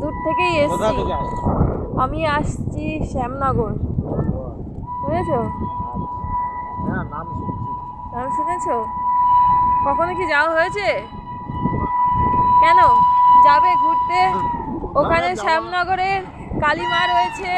দূর থেকেই এসছি। আমি আসছি শ্যামনগর। বুঝেছ হ্যাঁ নাম শুনছি। নাম শুনেছো? কখনো কি যাওয়া হয়েছে? কেন? যাবে ঘুরতে? ওখানে শ্যামনগরে কালীমা রয়েছে।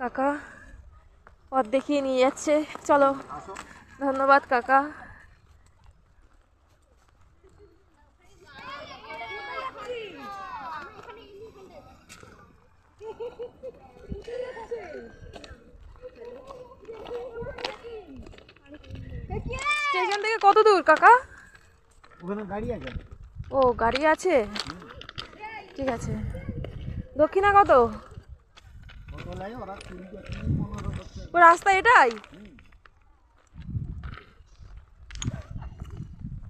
কাকা পথ দেখিয়ে নিয়ে যাচ্ছে। চলো ধন্যবাদ কাকা স্টেশন থেকে কত দূর কাকা? ওখানে গাড়ি আছে। ও গাড়ি আছে? ঠিক আছে। দক্ষিণা কত? ও রাস্তা এটাই?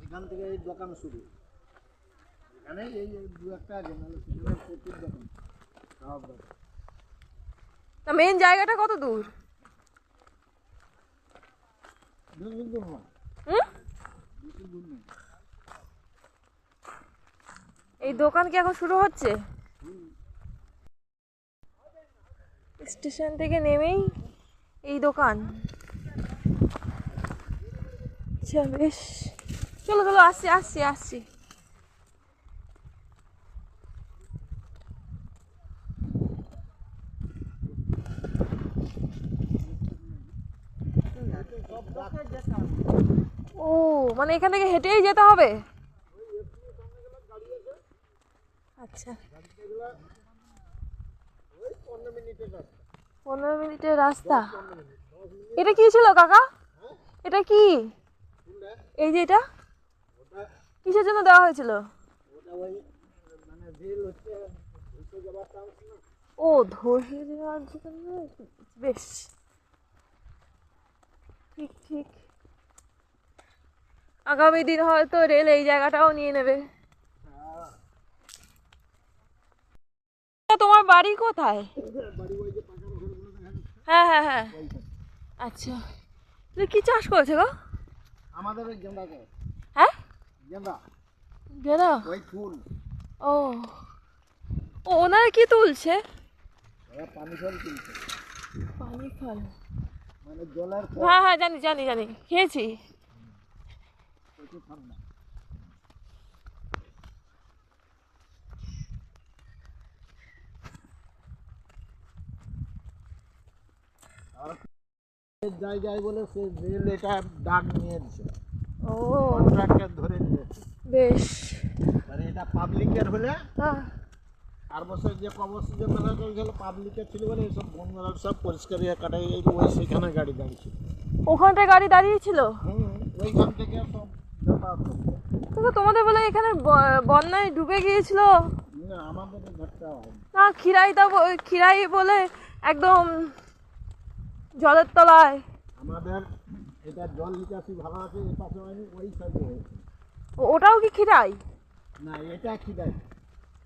এখান থেকে এই দোকান শুরু। এখানে এই এই দু একটা আছে নাহলে সেখানে প্রচুর দোকান। সব দোকান। মেন জায়গাটা কত দূর? হুম দূর নেই এই দোকান কি এখন শুরু হচ্ছে? স্টেশন থেকে নেমেই এই দোকান। আচ্ছা বেশ। চলো চলো, আসছি আসছি আসছি ও মানে এখান থেকে হেঁটেই যেতে হবে? আচ্ছা। পনেরো মিনিটের রাস্তা। এটা কি ছিল কাকা? এটা কি? এই যে এটা? কিসের জন্য দেওয়া হয়েছিল? ও ধসে যাওয়ার জন্য? বেশ। ঠিক ঠিক। আগামী দিন হয়তো রেল এই জায়গাটাও নিয়ে নেবে। তোমার বাড়ি কোথায়? হ্যাঁ হ্যাঁ হ্যাঁ। আচ্ছা। তুমি কি চাষ করেছে গো? আমাদের হ্যাঁ? গেন্দা। গেদা ওই ফুল। ও। ও ওনারা কি তুলছে? পানি ফল কিনছে পানি ফল মানে জলের হ্যাঁ হ্যাঁ জানি জানি জানি। খেয়েছি। প্রচুর ঠান্ডা আর যাই যাই বলে সে রেল এটা ডাক নিয়ে দিছে। ও। কন্ট্রাক্টর ধরে নিয়েছে বেশ। আর এটা পাবলিকের হলে হ্যাঁ। চার বছর যে কবর্ষ যে মেলা চলছিল পাবলিকের ছিল বলে এইসব বন মেলা সব পরিষ্কার ইয়ে কাটাই এই ওই সেখানে গাড়ি দাঁড়িয়েছিল ওখানটায় গাড়ি দাঁড়িয়ে ছিল? হুম ওইখান থেকে সব কিন্তু তোমাদের বলে এখানে বন্যায় ডুবে গিয়েছিল। না খিরাইটা ব- খিরাই বলে একদম জলের তলায়। আমাদের এটা জল নিকাশি ভালো আছে এ পাশে হয়নি ওই সাইডে হয়েছে। ওটাও কি খিরাই না এটা খিরাই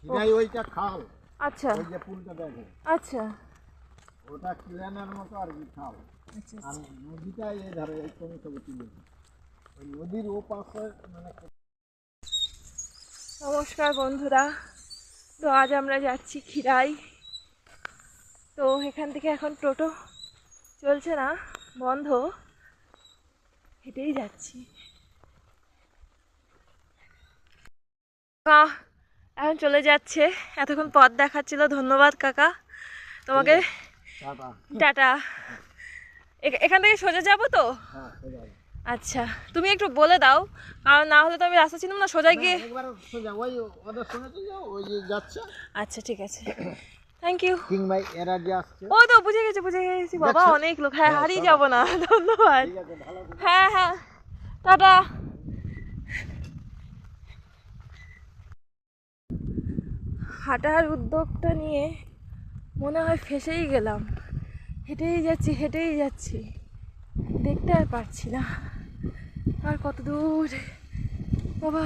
খিদাই ওইটা খাল। আচ্ছা। ওই যে পুলটা দেখে। আচ্ছা। ওটা ক্লিয়ানের মতো আর কি খাল। আচ্ছা আর নদীটা এই ধারে এই কোন সবে নদীর ও পাশে মানে নমস্কার বন্ধুরা। তো আজ আমরা যাচ্ছি খিরাই। তো এখান থেকে এখন টোটো চলছে না বন্ধ। হেঁটেই যাচ্ছি। এখন চলে যাচ্ছে। এতক্ষণ পথ দেখাচ্ছিল। ধন্যবাদ কাকা। তোমাকে টাটা। এখান থেকে সোজা যাব তো? হ্যাঁ। আচ্ছা তুমি একটু বলে দাও। কারণ না হলে তো আমি রাস্তা চিনব না সোজা গিয়ে একবার সোজা ওই ওদের সঙ্গে তো যাও ওই যে যাচ্ছে। আচ্ছা ঠিক আছে। থ্যাংক ইউ ও তো বুঝে গেছি বুঝে গেছি। বাবা অনেক লোক। হ্যাঁ হ্যাঁ, হারিয়ে। যাব না ধন্যবাদ। হ্যাঁ হ্যাঁ। টাটা। হাঁটার উদ্যোগটা নিয়ে মনে হয় ফেসেই গেলাম। হেঁটেই যাচ্ছি হেঁটেই যাচ্ছি। দেখতে আর পারছি না। আর কত দূর বাবা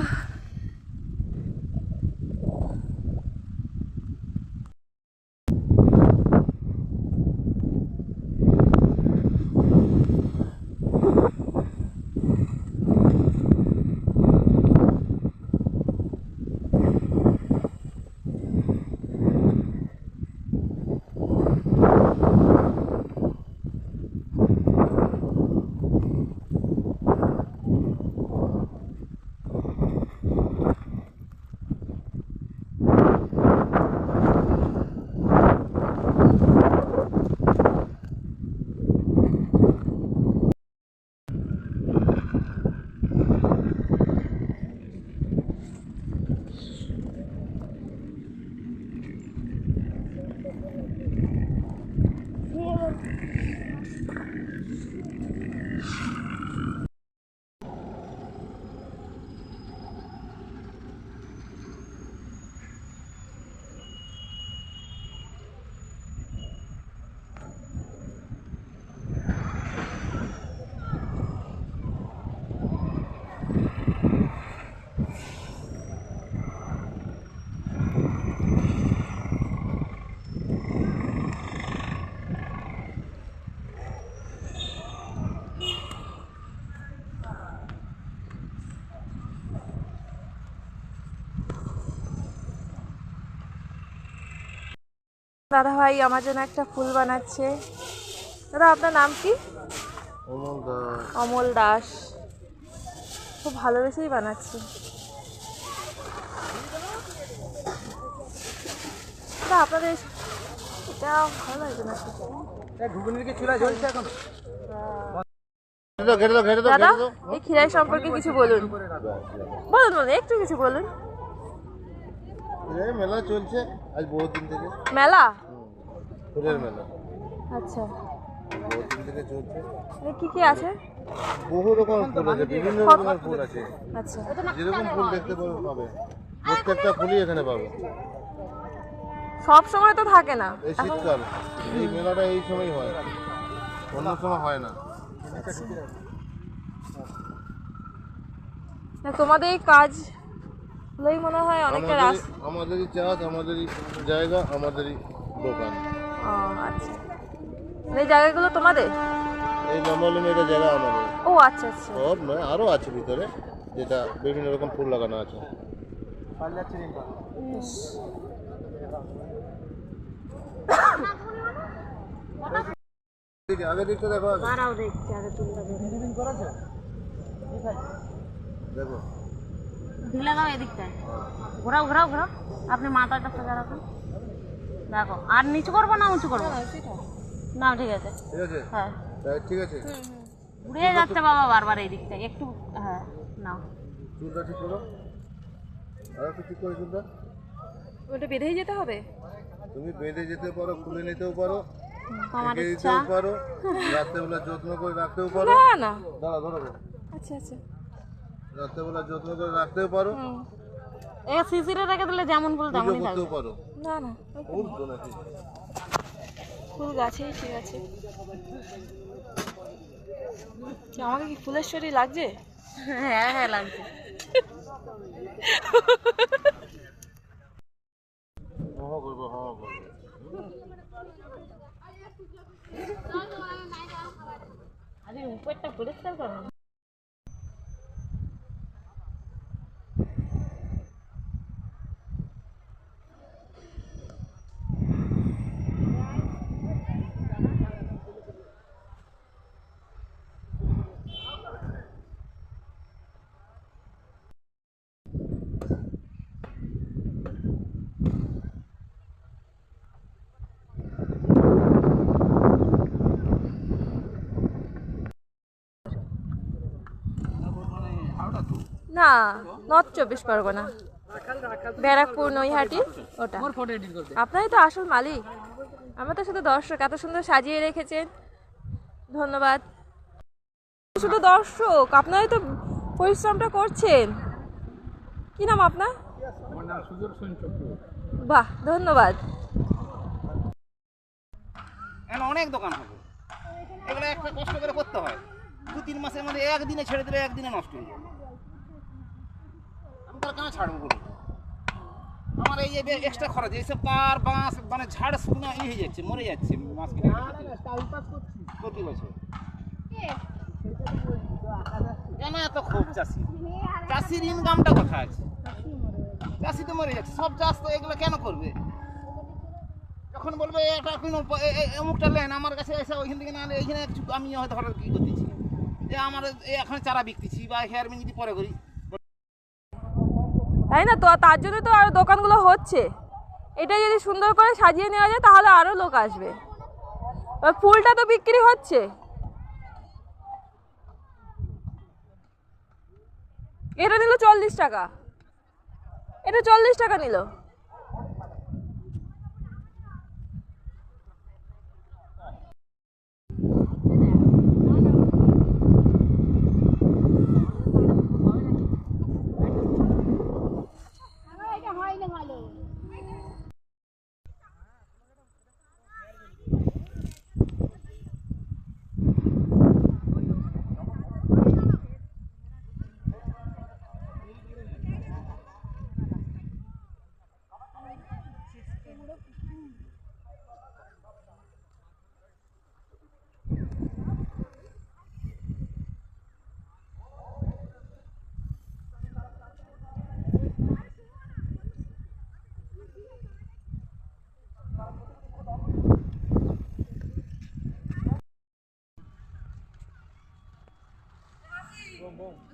দাদা ভাই আমার জন্য একটা ফুল বানাচ্ছে। দাদা আপনার নাম কি? অমল দাস। খুব ভালোবেসেই বানাচ্ছে। দাদা আপনাদের এটা ভালো লাগছে না দাদা এই খিরাই সম্পর্কে কিছু বলুন। বলুন বলুন একটু কিছু বলুন। মেলা চলছে। আজ বহুত দিন থেকে। মেলা? ফুলের মেলা। আচ্ছা। বহুত দিন থেকে চলছে। কি কি আছে? বহু রকম ফুল আছে বিভিন্ন রকমের ফুল আছে। আচ্ছা। যেরকম ফুল দেখতে পাবে প্রত্যেকটা ফুলই এখানে পাবে। সব সময় তো থাকে না। এই শীতকাল। এই মেলাটা এই সময় হয়। অন্য সময় হয় না। না, তোমাদের এই কাজ হলেই মনে হয় অনেকটা রাস আমাদেরই চাষ আমাদেরই জায়গা আমাদেরই দোকান। ও আচ্ছা। এই জায়গাগুলো তোমাদের? এই লম্বালম্বি এটা জায়গা আমাদের। ও আচ্ছা আচ্ছা। সব নয় আরও আছে ভিতরে যেটা বিভিন্ন রকম ফুল লাগানো আছে। দিকে, আগের দিকটা দেখো আগে। দেখছে আগে তুলতে দেখো। ঢিলে দাও এদিকটায়। ঘোরাও ঘোরাও ঘোরাও। আপনি মাথাটা সোজা রাখুন। দেখো আর নিচু করব না উঁচু করব? না ঠিক আছে। ঠিক আছে? হ্যাঁ। ঠিক আছে। ঘুরে যাচ্ছে বাবা বারবার এই দিকটা একটু হ্যাঁ নাও। চুলটা ঠিক করো। আর একটু ঠিক করে চুলটা। ওটা বেঁধেই যেতে হবে? তুমি বেঁধে যেতে পারো খুলে নিতেও পারো আমার ইচ্ছা। পারো রাত্রেবেলা যত্ন করে রাখতেও পারো। না না। দাঁড়া ধরো। আচ্ছা আচ্ছা। রাত্রেবেলা যত্ন করে রাখতেও পারো। এ শিশিরে রেখে দিলে যেমন ফুল তেমনই থাকবে। পারো। না না ফুল তো নাকি? ফুল গাছেই ঠিক আছে। কি, আমাকে কি ফুলেশ্বরী লাগছে? হ্যাঁ হ্যাঁ লাগছে। আরে উপরটা পরিষ্কার করো না নর্থ চব্বিশ পরগনা। ব্যারাকপুর নৈহাটি ওটা। আপনারই তো আসল মালিক। আমরা তো শুধু দর্শক এত সুন্দর সাজিয়ে রেখেছেন। ধন্যবাদ। শুধু দর্শক আপনারাই তো পরিশ্রমটা করছেন। কি নাম আপনার? বাহ ধন্যবাদ। অনেক দোকান হবে। এগুলো একটা কষ্ট করে করতে হয়। দু তিন মাসের মধ্যে একদিনে ছেড়ে দিলে একদিনে নষ্ট হয়ে যাবে তার কেন ছাড়বো বলুন। আমার এই যে এক্সট্রা খরচ এইসব তার বাঁশ মানে ঝাড় শুকনো ই হয়ে যাচ্ছে মরে যাচ্ছে মাছ কিনে প্রতি বছর। কেন এত ক্ষোভ চাষি? চাষির ইনকামটা কোথায় আছে? চাষি তো মরে যাচ্ছে সব চাষ তো এগুলো কেন করবে? যখন বলবে এটা কিনো অমুকটা লেন আমার কাছে এসে ওইখান থেকে না এইখানে আমি হয়তো হঠাৎ কী করতেছি। যে আমার এখন চারা বিকতেছি বা হেয়ার মিং যদি পরে করি তাই না? তো তার জন্য তো আরও দোকানগুলো হচ্ছে। এটা যদি সুন্দর করে সাজিয়ে নেওয়া যায়, তাহলে আরও লোক আসবে। ফুলটা তো বিক্রি হচ্ছে। এটা নিল চল্লিশ টাকা। এটা চল্লিশ টাকা নিল। бом, бом.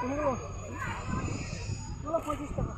Ну, ну, ну, ну, ну,